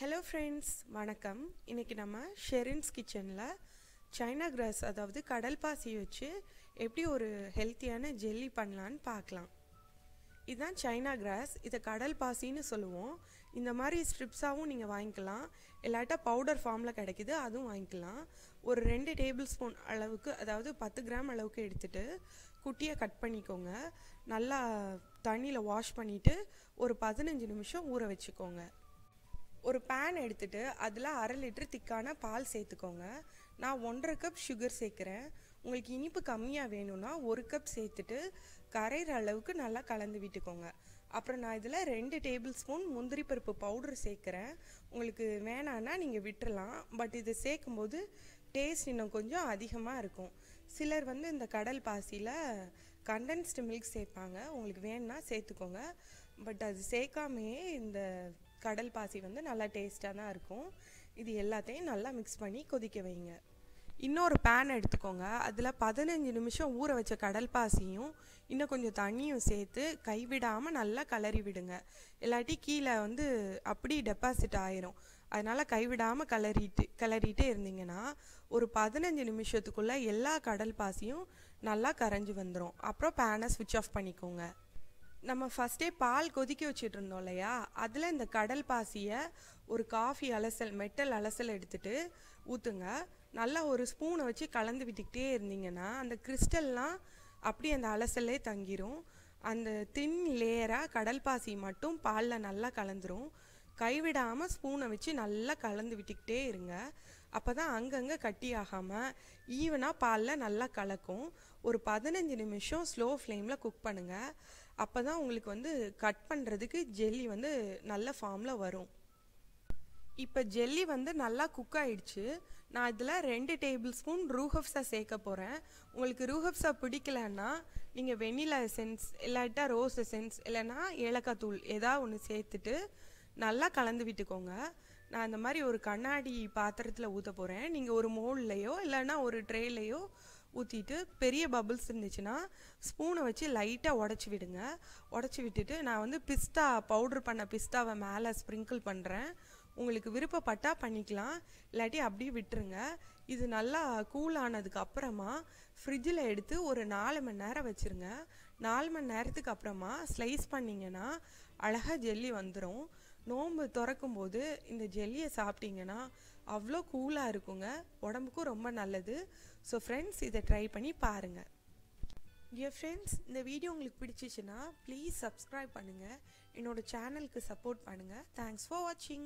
Hello friends வணக்கம். இன்றைக்கி நம்ம ஷெரின்ஸ் கிச்சனில் சைனா கிராஸ் அதாவது கடல் பாசி வச்சு எப்படி ஒரு ஹெல்த்தியான ஜெல்லி பண்ணலான்னு பார்க்கலாம். இதுதான் சைனா கிராஸ் இதை கடல் பாசின்னு சொல்லுவோம். இந்த மாதிரி ஸ்ட்ரிப்ஸாகவும் நீங்கள் வாங்கிக்கலாம். இல்லாட்டா பவுடர் ஃபார்மில் கிடைக்குது அதுவும் வாங்கிக்கலாம். ஒரு ரெண்டு டேபிள் ஸ்பூன் அளவுக்கு அதாவது பத்து கிராம் அளவுக்கு எடுத்துட்டு குட்டியாக கட் பண்ணிக்கோங்க. நல்லா தண்ணியில் வாஷ் பண்ணிவிட்டு ஒரு பதினஞ்சு நிமிஷம் ஊற வச்சுக்கோங்க. ஒரு பேன் எடுத்துகிட்டு அதில் அரை லிட்டர் திக்கான பால் சேர்த்துக்கோங்க. நான் ஒன்றரை கப் சுகர் சேர்க்குறேன். உங்களுக்கு இனிப்பு கம்மியாக வேணும்னா ஒரு கப் சேர்த்துட்டு கரையிற அளவுக்கு நல்லா கலந்து விட்டுக்கோங்க. அப்புறம் நான் இதில் ரெண்டு டேபிள் ஸ்பூன் முந்திரி பருப்பு பவுடர் சேர்க்குறேன். உங்களுக்கு வேணான்னா நீங்கள் விட்டுறலாம். பட் இது சேர்க்கும்போது டேஸ்ட் இன்னும் கொஞ்சம் அதிகமாக இருக்கும். சிலர் வந்து இந்த கடல் பாசியில் கண்டென்ஸ்டு மில்க் சேர்ப்பாங்க. உங்களுக்கு வேணும்னா சேர்த்துக்கோங்க. பட் அது சேர்க்காமையே இந்த கடல் பாசி வந்து நல்லா டேஸ்ட்டாக தான் இருக்கும். இது எல்லாத்தையும் நல்லா மிக்ஸ் பண்ணி கொதிக்க வைங்க. இன்னொரு பேன் எடுத்துக்கோங்க. அதில் பதினஞ்சு நிமிஷம் ஊற வச்ச கடல் பாசியும் இன்னும் கொஞ்சம் தண்ணியும் சேர்த்து கைவிடாமல் நல்லா கலரி விடுங்க. இல்லாட்டி கீழே வந்து அப்படி டெபாசிட் ஆயிரும். அதனால் கைவிடாமல் கலரிட்டு கலரிட்டே இருந்தீங்கன்னா ஒரு பதினஞ்சு நிமிஷத்துக்குள்ளே எல்லா கடல் பாசியும் நல்லா கரைஞ்சி வந்துடும் அப்புறம் பேனை ஸ்விட்ச் ஆஃப் பண்ணிக்கோங்க. நம்ம ஃபஸ்ட்டே பால் கொதிக்க வச்சுட்டு இருந்தோம் இல்லையா? அதில் இந்த கடல் பாசியை ஒரு காஃபி அலசல் மெட்டல் அலசல் எடுத்துட்டு ஊற்றுங்க நல்லா ஒரு ஸ்பூனை வச்சு கலந்து விட்டுக்கிட்டே இருந்தீங்கன்னா அந்த கிறிஸ்டல்லாம் அப்படியே அந்த அலசல்லே தங்கிரும். அந்த தின் லேயராக கடல் பாசி மட்டும் பாலில் நல்லா கலந்துரும். கைவிடாமல் ஸ்பூனை வச்சு நல்லா கலந்து விட்டுக்கிட்டே இருங்க. அப்போ தான் அங்கங்கே கட்டி ஆகாமல் ஈவனாக பாலில் நல்லா கலக்கும். ஒரு பதினஞ்சு நிமிஷம் ஸ்லோ ஃப்ளேமில் குக் பண்ணுங்கள் அப்போ தான் உங்களுக்கு வந்து கட் பண்ணுறதுக்கு ஜெல்லி வந்து நல்ல ஃபார்மில் வரும். இப்போ ஜெல்லி வந்து நல்லா குக் ஆயிடுச்சு. நான் இதில் ரெண்டு டேபிள் ஸ்பூன் ரூஹப்ஸா சேர்க்க போகிறேன் உங்களுக்கு ரூஹப்ஸா பிடிக்கலன்னா நீங்கள் வெண்ணிலா எசன்ஸ் இல்லாட்டா ரோஸ் எசன்ஸ் இல்லைன்னா ஏலக்காய் தூள் ஏதாவது ஒன்று சேர்த்துட்டு நல்லா கலந்து விட்டுக்கோங்க. நான் இந்த மாதிரி ஒரு கண்ணாடி பாத்திரத்தில் ஊற்ற போகிறேன் நீங்கள் ஒரு மோல்லையோ இல்லைன்னா ஒரு ட்ரேலையோ ஊற்றிட்டு பெரிய பபுள்ஸ் இருந்துச்சுன்னா ஸ்பூனை வச்சு லைட்டாக உடச்சி விடுங்க. உடச்சி விட்டுட்டு நான் வந்து பிஸ்தா பவுட்ரு பண்ண பிஸ்தாவை மேலே ஸ்ப்ரிங்கிள் பண்ணுறேன் உங்களுக்கு விருப்பப்பட்டா பண்ணிக்கலாம். இல்லாட்டி அப்படியே விட்டுருங்க. இது நல்லா கூல் ஆனதுக்கு அப்புறமா ஃப்ரிட்ஜில் எடுத்து ஒரு நாலு மணி நேரம் வச்சுருங்க. நாலு மணி நேரத்துக்கு அப்புறமா ஸ்லைஸ் பண்ணிங்கன்னா அழகாக ஜெல்லி வந்துடும் நோம்பு திறக்கும் போது இந்த ஜெல்லியை சாப்பிட்டீங்கன்னா அவ்வளோ கூலாக இருக்குங்க. உடம்புக்கும் ரொம்ப நல்லது. ஸோ ஃப்ரெண்ட்ஸ் இதை ட்ரை பண்ணி பாருங்கள் டியர் ஃப்ரெண்ட்ஸ் இந்த வீடியோ உங்களுக்கு பிடிச்சிச்சுன்னா ப்ளீஸ் சப்ஸ்கிரைப் பண்ணுங்கள் என்னோடய சேனலுக்கு சப்போர்ட் பண்ணுங்கள் தேங்க்ஸ் ஃபார் வாட்சிங்